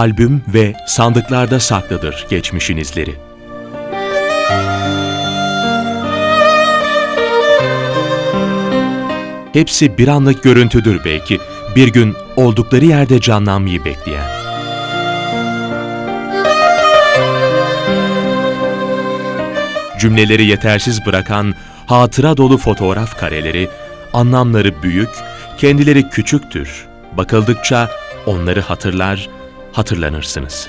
albüm ve sandıklarda saklıdır geçmişin izleri. Hepsi bir anlık görüntüdür belki, bir gün oldukları yerde canlanmayı bekleyen. Cümleleri yetersiz bırakan hatıra dolu fotoğraf kareleri, anlamları büyük, kendileri küçüktür. Bakıldıkça onları hatırlar, hatırlanırsınız.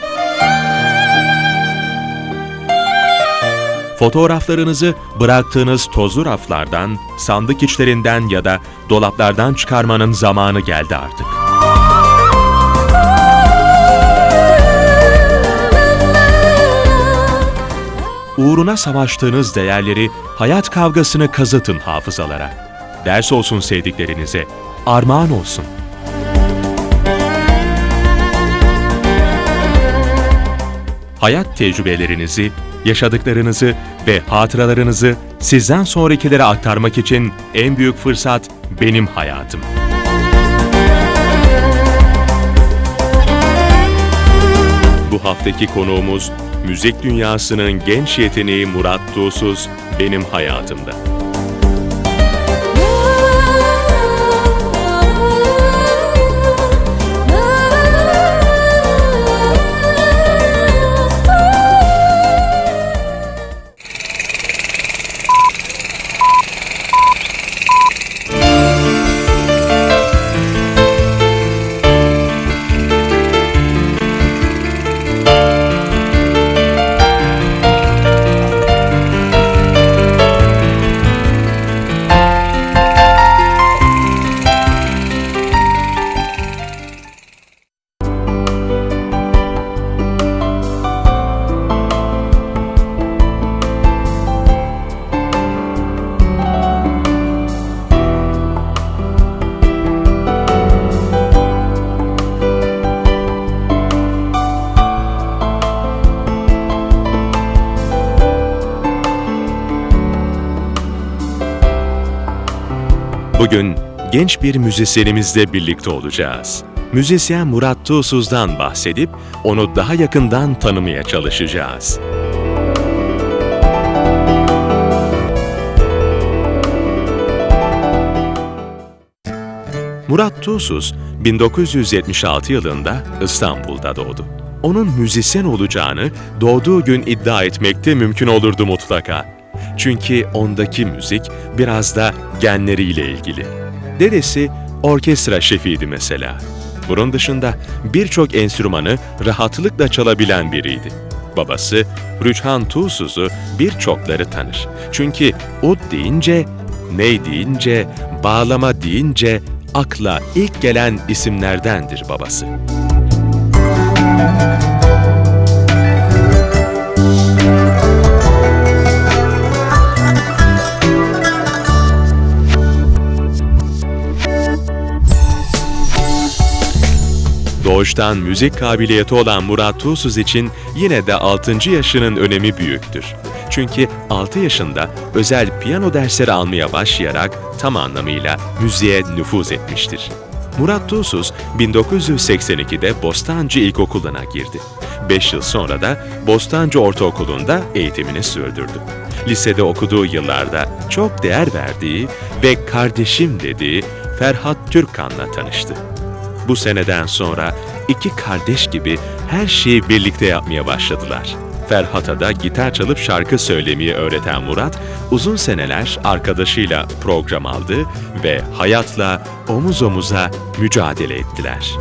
Fotoğraflarınızı bıraktığınız tozlu raflardan, sandık içlerinden ya da dolaplardan çıkarmanın zamanı geldi artık. Uğruna savaştığınız değerleri, hayat kavgasını kazıtın hafızalara. Ders olsun sevdiklerinize, armağan olsun. Hayat tecrübelerinizi, yaşadıklarınızı ve hatıralarınızı sizden sonrakilere aktarmak için en büyük fırsat benim hayatım. Bu haftaki konuğumuz müzik dünyasının genç yeteneği Murat Tuğsuz benim hayatımda. Bugün genç bir müzisyenimizle birlikte olacağız. Müzisyen Murat Tuğsuz'dan bahsedip onu daha yakından tanımaya çalışacağız. Murat Tuğsuz 1976 yılında İstanbul'da doğdu. Onun müzisyen olacağını doğduğu gün iddia etmekte mümkün olurdu mutlaka. Çünkü ondaki müzik biraz da genleriyle ilgili. Dedesi orkestra şefiydi mesela. Bunun dışında birçok enstrümanı rahatlıkla çalabilen biriydi. Babası Rüçhan Tuğsuz'u birçokları tanır. Çünkü ud deyince, ney deyince, bağlama deyince akla ilk gelen isimlerdendir babası. Doğuştan müzik kabiliyeti olan Murat Tuğsuz için yine de 6. yaşının önemi büyüktür. Çünkü 6 yaşında özel piyano dersleri almaya başlayarak tam anlamıyla müziğe nüfuz etmiştir. Murat Tuğsuz 1982'de Bostancı İlkokulu'na girdi. 5 yıl sonra da Bostancı Ortaokulu'nda eğitimini sürdürdü. Lisede okuduğu yıllarda çok değer verdiği ve kardeşim dediği Ferhat Türkan'la tanıştı. Bu seneden sonra iki kardeş gibi her şeyi birlikte yapmaya başladılar. Ferhat'a da gitar çalıp şarkı söylemeyi öğreten Murat, uzun seneler arkadaşıyla program aldı ve hayatla omuz omuza mücadele ettiler.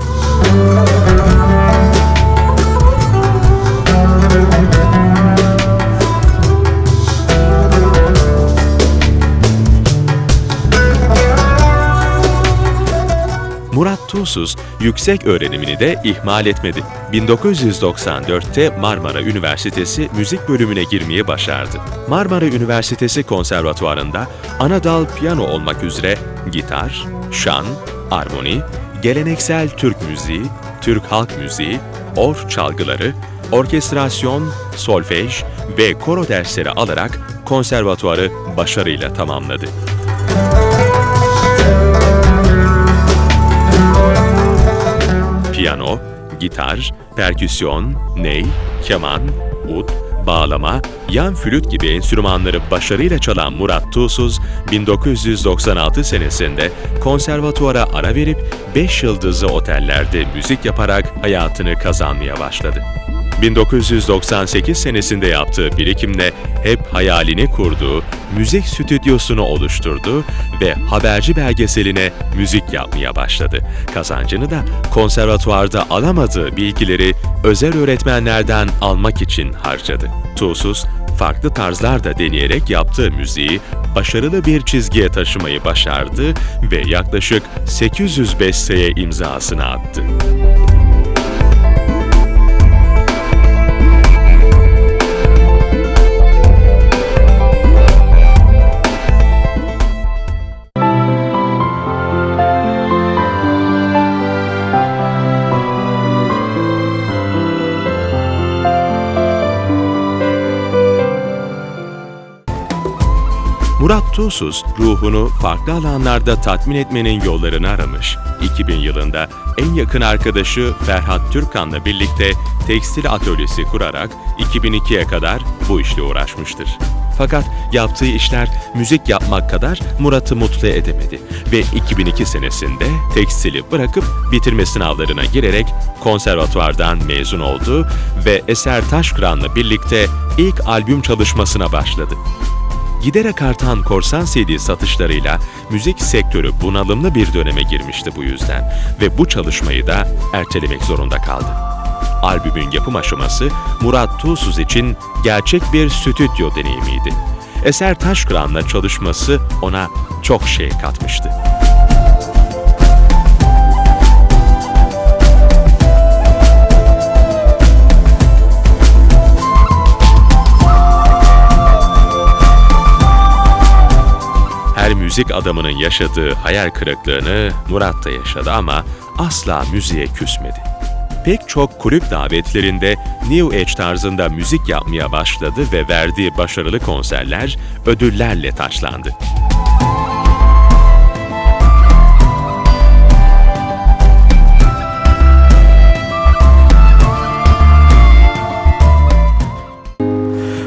Murat Tuğsuz yüksek öğrenimini de ihmal etmedi. 1994'te Marmara Üniversitesi müzik bölümüne girmeyi başardı. Marmara Üniversitesi Konservatuvarı'nda ana dal piyano olmak üzere gitar, şan, armoni, geleneksel Türk müziği, Türk halk müziği, orf çalgıları, orkestrasyon, solfej ve koro dersleri alarak konservatuvarı başarıyla tamamladı. Piyano, gitar, perküsyon, ney, keman, ud, bağlama, yan flüt gibi enstrümanları başarıyla çalan Murat Tuğsuz, 1996 senesinde konservatuara ara verip 5 yıldızlı otellerde müzik yaparak hayatını kazanmaya başladı. 1998 senesinde yaptığı birikimle hep hayalini kurduğu müzik stüdyosunu oluşturdu ve haberci belgeseline müzik yapmaya başladı. Kazancını da konservatuvarda alamadığı bilgileri özel öğretmenlerden almak için harcadı. Tuğsuz, farklı tarzlarda deneyerek yaptığı müziği başarılı bir çizgiye taşımayı başardı ve yaklaşık 800 besteye imzasını attı. Murat Tuğsuz, ruhunu farklı alanlarda tatmin etmenin yollarını aramış. 2000 yılında en yakın arkadaşı Ferhat Türkan'la birlikte tekstil atölyesi kurarak 2002'ye kadar bu işle uğraşmıştır. Fakat yaptığı işler müzik yapmak kadar Murat'ı mutlu edemedi ve 2002 senesinde tekstili bırakıp bitirme sınavlarına girerek konservatuvardan mezun oldu ve Eser Taşkıran'la birlikte ilk albüm çalışmasına başladı. Giderek artan korsan CD satışlarıyla müzik sektörü bunalımlı bir döneme girmişti bu yüzden ve bu çalışmayı da ertelemek zorunda kaldı. Albümün yapım aşaması Murat Tuğsuz için gerçek bir stüdyo deneyimiydi. Eser Taşkıran'la çalışması ona çok şey katmıştı. Müzik adamının yaşadığı hayal kırıklığını Murat da yaşadı ama asla müziğe küsmedi. Pek çok kulüp davetlerinde New Age tarzında müzik yapmaya başladı ve verdiği başarılı konserler ödüllerle taçlandı.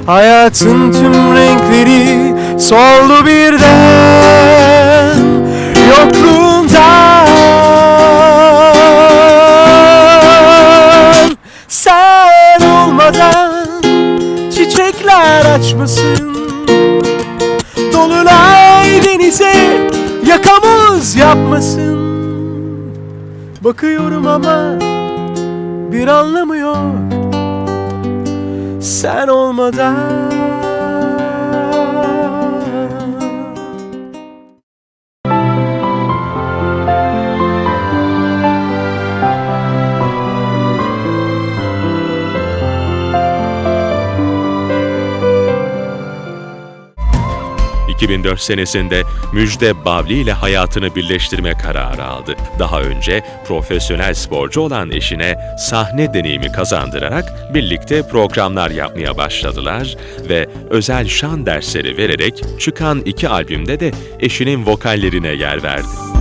Hayatın tüm renkleri soldu birden Yokluğundan. Sen olmadan çiçekler açmasın. Dolunay denize yakamız yapmasın. Bakıyorum ama bir anlamı yok. Sen olmadan 2004 senesinde Müjde Bavli ile hayatını birleştirme kararı aldı. Daha önce profesyonel sporcu olan eşine sahne deneyimi kazandırarak birlikte programlar yapmaya başladılar ve özel şan dersleri vererek çıkan iki albümde de eşinin vokallerine yer verdi.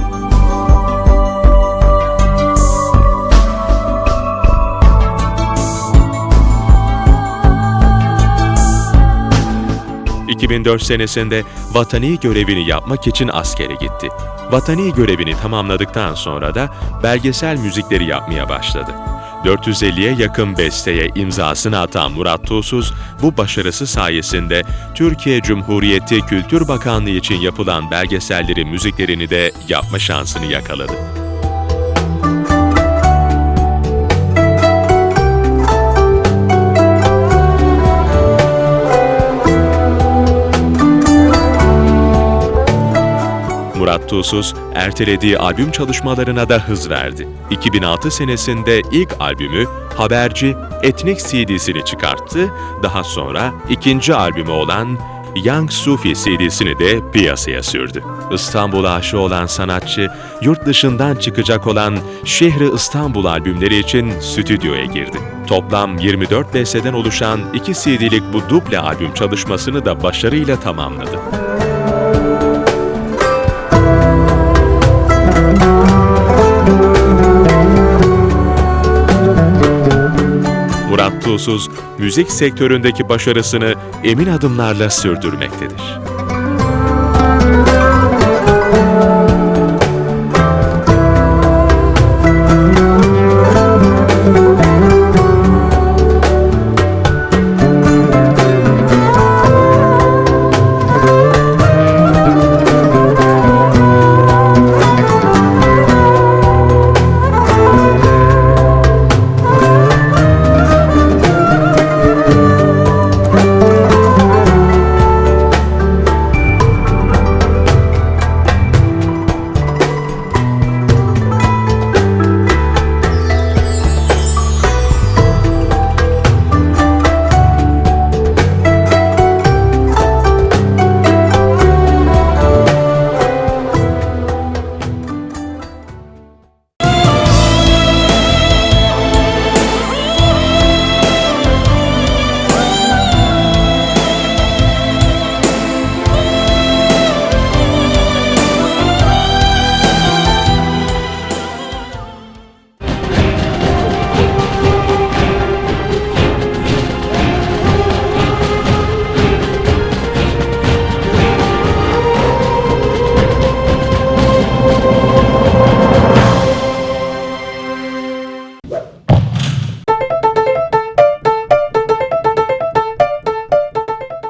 ...2004 senesinde vatani görevini yapmak için askere gitti. Vatani görevini tamamladıktan sonra da belgesel müzikleri yapmaya başladı. 450'ye yakın besteye imzasını atan Murat Tuğsuz, bu başarısı sayesinde Türkiye Cumhuriyeti Kültür Bakanlığı için yapılan belgesellerin müziklerini de yapma şansını yakaladı. Murat Tuğsuz, ertelediği albüm çalışmalarına da hız verdi. 2006 senesinde ilk albümü Haberci Etnik CD'sini çıkarttı, daha sonra ikinci albümü olan Young Sufi CD'sini de piyasaya sürdü. İstanbul'a aşığı olan sanatçı, yurt dışından çıkacak olan Şehri İstanbul albümleri için stüdyoya girdi. Toplam 24 besteden oluşan iki CD'lik bu duble albüm çalışmasını da başarıyla tamamladı. Tuğsuz, müzik sektöründeki başarısını emin adımlarla sürdürmektedir.